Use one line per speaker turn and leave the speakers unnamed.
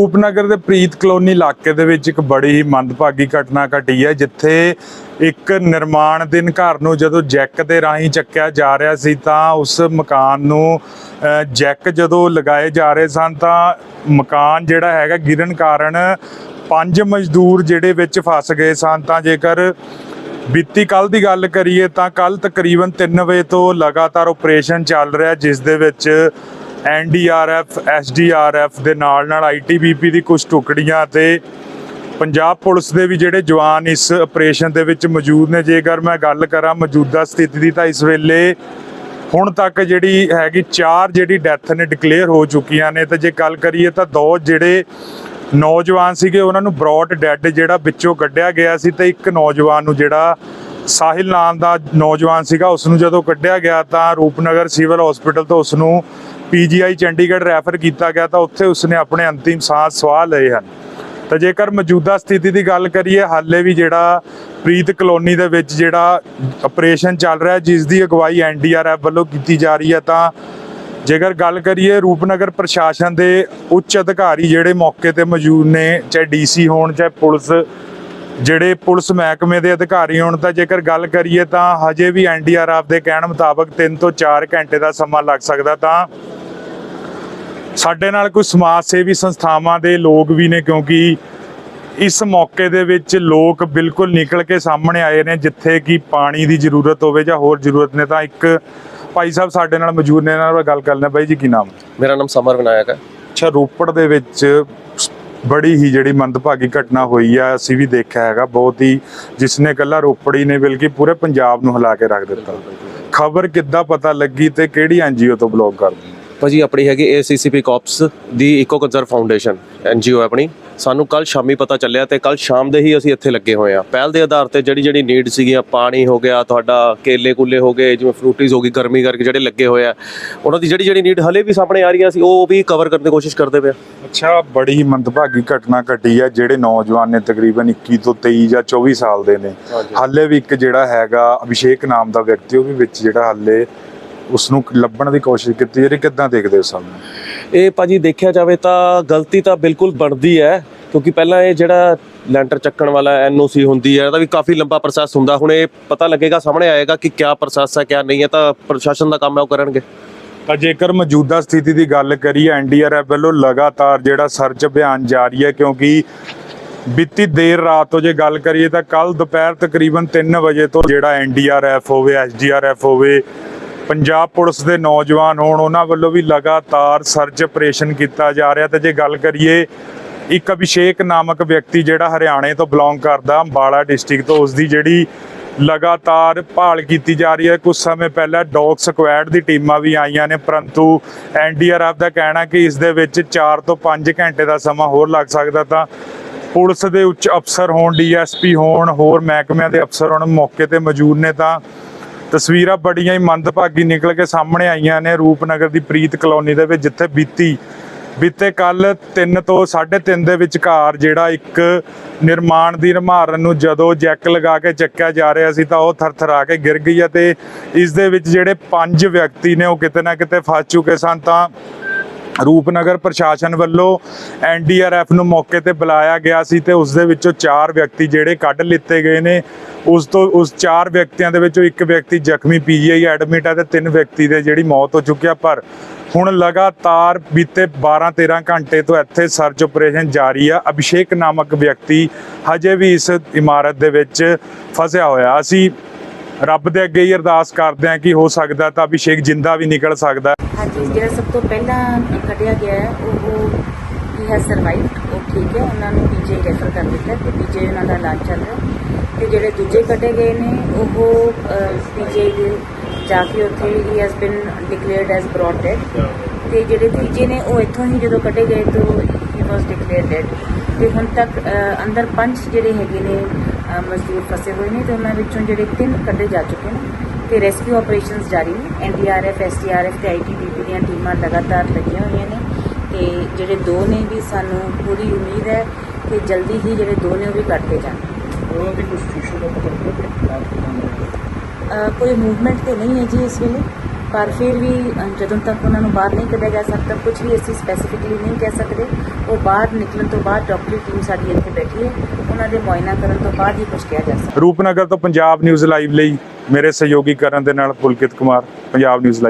ਰੂਪਨਗਰ ਦੇ ਪ੍ਰੀਤ ਕਲੋਨੀ ਇਲਾਕੇ ਦੇ ਵਿੱਚ ਇੱਕ ਬੜੀ ਹੀ ਮੰਦਭਾਗੀ ਘਟਨਾ ਘਟੀ ਹੈ, ਜਿੱਥੇ ਇੱਕ ਨਿਰਮਾਣ ਘਰ ਨੂੰ ਜਦੋਂ ਜੈਕ ਦੇ ਰਾਹੀਂ ਚੱਕਿਆ ਜਾ ਰਿਹਾ ਸੀ, ਤਾਂ ਉਸ ਮਕਾਨ ਨੂੰ ਜੈਕ ਜਦੋਂ ਲਗਾਏ ਜਾ ਰਹੇ ਸਨ, ਤਾਂ ਮਕਾਨ ਜਿਹੜਾ ਹੈਗਾ ਗਿਰਨ ਕਾਰਨ ਪੰਜ ਮਜ਼ਦੂਰ ਜਿਹੜੇ ਵਿੱਚ ਫਸ ਗਏ ਸਨ। ਤਾਂ ਜੇਕਰ ਬੀਤੀ ਕੱਲ ਦੀ ਗੱਲ ਕਰੀਏ, ਤਾਂ ਕੱਲ ਤਕਰੀਬਨ 3 ਵਜੇ ਤੋਂ ਲਗਾਤਾਰ ਆਪਰੇਸ਼ਨ ਚੱਲ ਰਿਹਾ, ਜਿਸ ਦੇ ਵਿੱਚ ਐਨਡੀਆਰਐਫ ਐਸਡੀਆਰਐਫ ਦੇ ਨਾਲ ਨਾਲ ਆਈਟੀਬੀਪੀ ਦੀ ਕੁਝ ਟੁਕੜੀਆਂ ਤੇ ਪੰਜਾਬ ਪੁਲਿਸ ਦੇ ਵੀ ਜਿਹੜੇ ਜਵਾਨ ਇਸ ਆਪਰੇਸ਼ਨ ਦੇ ਵਿੱਚ ਮੌਜੂਦ ਨੇ। ਜੇਕਰ ਮੈਂ ਗੱਲ ਕਰਾਂ ਮੌਜੂਦਾ ਸਥਿਤੀ ਦੀ ਤਾਂ ਇਸ ਵੇਲੇ ਹੁਣ ਤੱਕ ਜਿਹੜੀ ਹੈਗੀ ਚਾਰ ਜਿਹੜੀ ਡੈਥ ਨੇ ਡਿਕਲੇਅਰ ਹੋ ਚੁੱਕੀਆਂ ਨੇ ਤੇ ਜੇ ਗੱਲ ਕਰੀਏ ਤਾਂ ਦੋ ਜਿਹੜੇ ਨੌਜਵਾਨ ਸੀਗੇ ਉਹਨਾਂ ਨੂੰ ਬ੍ਰੌਡ ਡੈੱਡ ਜਿਹੜਾ ਵਿੱਚੋਂ ਕੱਢਿਆ ਗਿਆ ਸੀ ਤੇ ਇੱਕ ਨੌਜਵਾਨ ਨੂੰ ਜਿਹੜਾ ਸਾਹਿਲ ਨਾਮ ਦਾ ਨੌਜਵਾਨ ਸੀਗਾ ਉਸ ਨੂੰ ਜਦੋਂ ਕੱਢਿਆ ਗਿਆ ਤਾਂ ਰੂਪਨਗਰ ਸਿਵਲ ਹਸਪੀਟਲ ਤੋਂ ਉਸ ਨੂੰ ਪੀਜੀਆਈ ਚੰਡੀਗੜ੍ਹ ਰੈਫਰ ਕੀਤਾ ਗਿਆ ਤਾਂ ਉੱਥੇ ਉਸਨੇ ਆਪਣੇ ਅੰਤਿਮ ਸਾਹ ਸਵਾਹ ਲਏ ਹਨ। ਤਾਂ ਜੇਕਰ ਮੌਜੂਦਾ ਸਥਿਤੀ ਦੀ ਗੱਲ ਕਰੀਏ, ਹਾਲੇ ਵੀ ਜਿਹੜਾ ਪ੍ਰੀਤ ਕਲੋਨੀ ਦੇ ਵਿੱਚ ਜਿਹੜਾ ਆਪਰੇਸ਼ਨ ਚੱਲ ਰਿਹਾ, ਜਿਸ ਦੀ ਅਗਵਾਈ ਐਨਡੀਆਰਐਫ ਵੱਲੋਂ ਕੀਤੀ ਜਾ ਰਹੀ ਹੈ, ਤਾਂ ਜੇਕਰ ਗੱਲ ਕਰੀਏ, ਰੂਪਨਗਰ ਪ੍ਰਸ਼ਾਸਨ ਦੇ ਉੱਚ ਅਧਿਕਾਰੀ ਜਿਹੜੇ ਮੌਕੇ ਤੇ ਮੌਜੂਦ ਨੇ, ਚਾਹੇ ਡੀਸੀ ਹੋਣ, ਚਾਹੇ ਪੁਲਿਸ, ਜਿਹੜੇ ਪੁਲਿਸ ਮਹਿਕਮੇ ਦੇ ਅਧਿਕਾਰੀ ਹੋਣ, ਤਾਂ ਜੇਕਰ ਗੱਲ ਕਰੀਏ ਤਾਂ ਹਜੇ ਵੀ ਐਨਡੀਆਰਐਫ ਦੇ ਕਹਿਣ ਮੁਤਾਬਕ 3 ਤੋਂ 4 ਘੰਟੇ ਦਾ ਸਮਾਂ ਲੱਗ ਸਕਦਾ, ਤਾਂ ਸਾਡੇ ਨਾਲ ਕੋਈ ਸਮਾਜ ਸੇਵੀ ਸੰਸਥਾਵਾਂ ਦੇ ਲੋਕ ਵੀ ਨੇ ਕਿਉਂਕਿ ਇਸ ਮੌਕੇ ਦੇ ਵਿੱਚ ਲੋਕ ਬਿਲਕੁਲ ਨਿਕਲ ਕੇ ਸਾਹਮਣੇ ਆਏ ਨੇ ਜਿੱਥੇ ਕਿ ਪਾਣੀ ਦੀ ਜ਼ਰੂਰਤ ਹੋਵੇ ਜਾਂ ਹੋਰ ਜ਼ਰੂਰਤ ਨੇ ਤਾਂ ਇੱਕ ਭਾਈ ਸਾਹਿਬ ਸਾਡੇ ਨਾਲ ਮੌਜੂਦ ਨੇ ਇਹਨਾਂ ਨਾਲ ਗੱਲ ਕਰ ਲੈਣਾ ਬਾਈ ਜੀ ਕੀ ਨਾਮ?
ਮੇਰਾ ਨਾਮ ਸਮਰ ਵਿਨਾਇਕ ਹੈ।
ਅੱਛਾ ਰੋਪੜ ਦੇ ਵਿੱਚ ਬੜੀ ਹੀ ਜਿਹੜੀ ਮੰਦਭਾਗੀ ਘਟਨਾ ਹੋਈ ਆ ਅਸੀਂ ਵੀ ਦੇਖਿਆ ਹੈਗਾ ਬਹੁਤ ਹੀ ਜਿਸ ਨੇ ਕੱਲਾ ਰੋਪੜੀ ਨੇ ਬਲਕਿ ਪੂਰੇ ਪੰਜਾਬ ਨੂੰ ਹਿਲਾ ਕੇ ਰੱਖ ਦਿੱਤਾ। ਖਬਰ ਕਿੱਦਾਂ ਪਤਾ ਲੱਗੀ ਤੇ ਕਿਹੜੀ ਐਨਜੀਓ ਤੋਂ ਬਲੌਗ ਕਰਦੇ?
ਭਾਜੀ ਆਪਣੀ ਹੈਗੀ ਏਸੀਸੀਪੀ ਕਾਪਸ ਦੀ ਇਕੋ ਕੰਜ਼ਰਵ ਫਾਊਂਡੇਸ਼ਨ ਐਨਜੀਓ ਆਪਣੀ ਸਾਨੂੰ ਕੱਲ ਸ਼ਾਮੀ ਪਤਾ ਚੱਲਿਆ ਤੇ ਕੱਲ ਸ਼ਾਮ ਦੇ ਹੀ ਅਸੀਂ ਇੱਥੇ ਲੱਗੇ ਹੋਏ ਆ ਪਹਿਲ ਦੇ ਆਧਾਰ ਤੇ ਜਿਹੜੀ ਜਿਹੜੀ ਨੀਡ ਸੀਗੀਆਂ ਪਾਣੀ ਹੋ ਗਿਆ ਤੁਹਾਡਾ ਕੇਲੇ ਕੁੱਲੇ ਹੋ ਗਏ ਜਿਵੇਂ ਫਰੂਟੀਜ਼ ਹੋ ਗਈ ਗਰਮੀ ਕਰਕੇ ਜਿਹੜੇ ਲੱਗੇ ਹੋਏ ਆ ਉਹਨਾਂ ਦੀ ਜਿਹੜੀ ਜਿਹੜੀ ਨੀਡ ਹਲੇ ਵੀ ਸਾਹਮਣੇ ਆ ਰਹੀਆਂ ਸੀ ਉਹ ਵੀ ਕਵਰ ਕਰਨ ਦੀ ਕੋਸ਼ਿਸ਼ ਕਰਦੇ ਪਏ।
ਅੱਛਾ ਬੜੀ ਮੰਦਭਾਗੀ ਘਟਨਾ ਘਟੀ ਹੈ ਜਿਹੜੇ ਨੌਜਵਾਨ ਨੇ ਤਕਰੀਬਨ 21 ਤੋਂ 23 ਜਾਂ 24 ਸਾਲ ਦੇ ਨੇ। ਹਾਲੇ ਵੀ ਇੱਕ ਜਿਹੜਾ ਹੈਗਾ ਅਭਿਸ਼ੇਕ ਨਾਮ ਦਾ ਵਿਅਕਤੀ ਉਹ ਵੀ ਵਿੱਚ ਜਿਹੜਾ ਹਾਲੇ ਉਸ ਨੂੰ ਲੱਭਣ ਦੀ ਕੋਸ਼ਿਸ਼ ਕੀਤੀ ਜਿਹੜੀ ਕਿੱਦਾਂ ਦੇਖਦੇ ਹੋ ਸਭ
ਇਹ ਭਾਜੀ ਦੇਖਿਆ ਜਾਵੇ ਤਾਂ ਗਲਤੀ ਤਾਂ ਬਿਲਕੁਲ ਬਣਦੀ ਹੈ ਕਿਉਂਕਿ ਪਹਿਲਾਂ ਇਹ ਜਿਹੜਾ ਲੈਂਟਰ ਚੱਕਣ ਵਾਲਾ ਐਨਓਸੀ ਹੁੰਦੀ ਹੈ ਇਹਦਾ ਵੀ ਕਾਫੀ ਲੰਬਾ ਪ੍ਰੋਸੈਸ ਹੁੰਦਾ। ਹੁਣ ਇਹ ਪਤਾ ਲੱਗੇਗਾ ਸਾਹਮਣੇ ਆਏਗਾ ਕਿ ਕਿਆ ਪ੍ਰੋਸੈਸ ਹੈ ਕਿਆ ਨਹੀਂ ਹੈ ਤਾਂ ਪ੍ਰਸ਼ਾਸਨ ਦਾ ਕੰਮ ਹੈ ਉਹ ਕਰਨਗੇ।
ਤਾਂ ਜੇਕਰ ਮੌਜੂਦਾ ਸਥਿਤੀ ਦੀ ਗੱਲ ਕਰੀਏ ਐਨਡੀਆਰਐਫ ਵੱਲੋਂ ਲਗਾਤਾਰ ਜਿਹੜਾ ਸਰਚ ਅਭਿਆਨ ਜਾਰੀ ਹੈ ਕਿਉਂਕਿ ਬੀਤੀ ਦੇਰ ਰਾਤ ਤੋਂ ਜੇ ਗੱਲ ਕਰੀਏ ਤਾਂ ਕੱਲ ਦੁਪਹਿਰ ਤਕਰੀਬਨ 3 ਵਜੇ ਤੋਂ ਜਿਹੜਾ ਐਨਡੀਆਰਐਫ ਹੋਵੇ ਐਸਡੀਆਰਐਫ ਹੋਵੇ ਪੰਜਾਬ ਪੁਲਿਸ ਦੇ ਨੌਜਵਾਨ ਹੋਣ, ਉਹਨਾਂ ਵੱਲੋਂ ਵੀ ਲਗਾਤਾਰ ਸਰਚ ਆਪਰੇਸ਼ਨ ਕੀਤਾ ਜਾ ਰਿਹਾ ਤੇ ਜੇ ਗੱਲ ਕਰੀਏ, ਇੱਕ ਅਭਿਸ਼ੇਕ ਨਾਮਕ ਵਿਅਕਤੀ ਜਿਹੜਾ ਹਰਿਆਣੇ ਤੋਂ ਬਿਲੋਂਗ ਕਰਦਾ, ਅੰਬਾਲਾ ਡਿਸਟ੍ਰਿਕਟ ਤੋਂ ਉਸ ਦੀ ਜਿਹੜੀ ਲਗਾਤਾਰ ਭਾਲ ਕੀਤੀ ਜਾ ਰਹੀ ਹੈ, ਕੁਝ ਸਮੇਂ ਪਹਿਲਾਂ ਡੌਗ ਸਕੁਐਡ ਦੀ ਟੀਮਾਂ ਵੀ ਆਈਆਂ ਨੇ, ਪਰੰਤੂ ਐਨਡੀਆਰਐਫ ਦਾ ਕਹਿਣਾ ਕਿ ਇਸ ਦੇ ਵਿੱਚ 4 ਤੋਂ 5 ਘੰਟੇ ਦਾ ਸਮਾਂ ਹੋਰ ਲੱਗ ਸਕਦਾ ਤਾਂ ਪੁਲਿਸ ਦੇ ਉੱਚ ਅਫਸਰ ਹੋਣ, ਡੀਐਸਪੀ ਹੋਣ, ਹੋਰ ਮਹਿਕਮਿਆਂ ਦੇ ਅਫਸਰ ਹੋਣ ਮੌਕੇ ਤੇ ਮੌਜੂਦ ਨੇ ਤਾਂ ਤਸਵੀਰਾਂ ਬੜੀਆਂ ਹੀ ਮੰਦਭਾਗੀ ਨਿਕਲ ਕੇ ਸਾਹਮਣੇ ਆਈਆਂ ਨੇ ਰੂਪਨਗਰ ਦੀ ਪ੍ਰੀਤ ਕਲੋਨੀ ਦੇ ਵਿੱਚ, ਜਿੱਥੇ ਬੀਤੀ, ਬੀਤੇ ਕੱਲ 3 ਤੋਂ 3:30 ਦੇ ਵਿਚਕਾਰ ਜਿਹੜਾ ਇੱਕ ਨਿਰਮਾਣ ਦੀ ਇਮਾਰਤ ਨੂੰ ਜਦੋਂ ਜੈਕ ਲਗਾ ਕੇ ਚੱਕਿਆ ਜਾ ਰਿਹਾ ਸੀ ਤਾਂ ਉਹ ਥਰਥਰਾ ਕੇ ਗਿਰ ਗਈ ਅਤੇ ਇਸ ਦੇ ਵਿੱਚ ਜਿਹੜੇ ਪੰਜ ਵਿਅਕਤੀ ਨੇ ਉਹ ਕਿਤੇ ਨਾ ਕਿਤੇ ਫਸ ਚੁੱਕੇ ਸਨ ਤਾਂ ਰੂਪਨਗਰ ਪ੍ਰਸ਼ਾਸਨ ਵੱਲੋਂ ਐਨਡੀਆਰਐਫ ਨੂੰ ਮੌਕੇ ਤੇ ਬੁਲਾਇਆ ਗਿਆ ਸੀ ਤੇ ਉਸ ਦੇ ਵਿੱਚੋਂ ਚਾਰ ਵਿਅਕਤੀ ਜਿਹੜੇ ਕੱਢ ਲਿੱਤੇ ਗਏ ਨੇ। ਉਸ ਤੋਂ, ਉਸ ਚਾਰ ਵਿਅਕਤੀਆਂ ਦੇ ਵਿੱਚੋਂ ਇੱਕ ਵਿਅਕਤੀ ਜ਼ਖਮੀ ਪੀਜੀਆਈ ਐਡਮਿਟ ਹੈ ਤੇ ਤਿੰਨ ਵਿਅਕਤੀ ਦੇ ਜਿਹੜੀ ਮੌਤ ਹੋ ਚੁੱਕੀ ਆ। ਪਰ ਹੁਣ ਲਗਾਤਾਰ ਬੀਤੇ 12-13 ਘੰਟੇ ਤੋਂ ਇੱਥੇ ਸਰਚ ਆਪਰੇਸ਼ਨ ਜਾਰੀ ਆ। ਅਭਿਸ਼ੇਕ ਨਾਮਕ ਵਿਅਕਤੀ ਹਜੇ ਵੀ ਇਸ ਇਮਾਰਤ ਦੇ ਵਿੱਚ ਫਸਿਆ ਹੋਇਆ। ਅਸੀਂ ਰੱਬ ਦੇ ਅੱਗੇ ਹੀ ਅਰਦਾਸ ਕਰਦੇ ਹਾਂ ਕਿ ਹੋ ਸਕਦਾ ਤਾਂ ਅਭਿਸ਼ੇਕ ਜਿੰਦਾ ਵੀ ਨਿਕਲ ਸਕਦਾ।
ਜਿਹੜਾ ਸਭ ਤੋਂ ਪਹਿਲਾਂ ਕੱਢਿਆ ਗਿਆ ਹੈ, ਉਹ ਹੀ ਹੈ ਸਰਵਾਈਵਡ ਉਹ ਠੀਕ ਹੈ, ਉਹਨਾਂ ਨੂੰ ਪੀਜੀ ਰੈਫਰ ਕਰ ਦਿੱਤਾ ਤੇ ਪੀਜੀ ਉਹਨਾਂ ਦਾ ਇਲਾਜ ਚੱਲ ਰਿਹਾ ਤੇ ਜਿਹੜੇ ਦੂਜੇ ਕੱਢੇ ਗਏ ਨੇ, ਉਹ ਪੀਜੀ ਦੇ ਜਾ ਕੇ ਉੱਥੇ ਹੀ has been declared as brought dead ਤੇ ਜਿਹੜੇ ਤੀਜੇ ਨੇ, ਉਹ ਇੱਥੋਂ ਹੀ ਜਦੋਂ ਕੱਢੇ ਗਏ ਤੋਂ ਹੀ ਵਾਸ ਡਿਕਲੇਅਰਡ ਡੈਡ ਤੇ ਹੁਣ ਤੱਕ ਅੰਦਰ ਪੰਜ ਜਿਹੜੇ ਹੈਗੇ ਨੇ ਮਜ਼ਦੂਰ ਫਸੇ ਹੋਏ ਨੇ ਤੇ ਉਹਨਾਂ ਵਿੱਚੋਂ ਜਿਹੜੇ ਤਿੰਨ ਕੱਢੇ ਜਾ ਚੁੱਕੇ ਨੇ। ਤੇ ਰੈਸਕਿਊ ਆਪਰੇਸ਼ਨਸ ਜਾਰੀ ਨੇ। ਐਨਡੀਆਰਐਫ ਐਸਡੀਆਰਐਫ ਤੇ ਆਈਟੀਬੀਪੀ ਦੀਆਂ ਟੀਮਾਂ ਲਗਾਤਾਰ ਲੱਗੀਆਂ ਹੋਈਆਂ ਨੇ ਤੇ ਜਿਹੜੇ ਦੋ ਨੇ ਵੀ ਸਾਨੂੰ ਪੂਰੀ ਉਮੀਦ ਹੈ ਕਿ ਜਲਦੀ ਹੀ ਜਿਹੜੇ ਦੋ ਨੇ ਉਹ ਵੀ
ਕੱਟਦੇ
ਜਾਣ। ਕੋਈ ਮੂਵਮੈਂਟ ਤੇ ਨਹੀਂ ਹੈ ਜੀ ਇਸ ਵੇਲੇ ਪਰ ਫਿਰ ਵੀ ਜਦੋਂ ਤੱਕ ਉਹਨਾਂ ਨੂੰ ਬਾਹਰ ਨਹੀਂ ਕੱਢਿਆ ਜਾ ਸਕਦਾ ਕੁਝ ਵੀ ਅਸੀਂ ਸਪੈਸੀਫਿਕਲੀ ਨਹੀਂ ਕਹਿ ਸਕਦੇ। ਉਹ ਬਾਹਰ ਨਿਕਲਣ ਤੋਂ ਬਾਅਦ ਡਾਕਟਰੀ ਟੀਮ ਸਾਡੀ ਇੱਥੇ ਬੈਠੀ ਹੈ। ਉਹਨਾਂ ਦੇ ਮੁਆਇਨਾ ਕਰਨ ਤੋਂ ਬਾਅਦ ਹੀ ਕੁਝ ਕਿਹਾ ਜਾ ਸਕਦਾ।
ਰੂਪਨਗਰ ਤੋਂ ਪੰਜਾਬ ਨਿਊਜ਼ ਲਾਈਵ ਲਈ ਮੇਰੇ ਸਹਿਯੋਗੀ ਕਰਨ ਦੇ ਨਾਲ ਪੁਲਕਿਤ ਕੁਮਾਰ ਪੰਜਾਬ ਨਿਊਜ਼ ਲਾਈਵ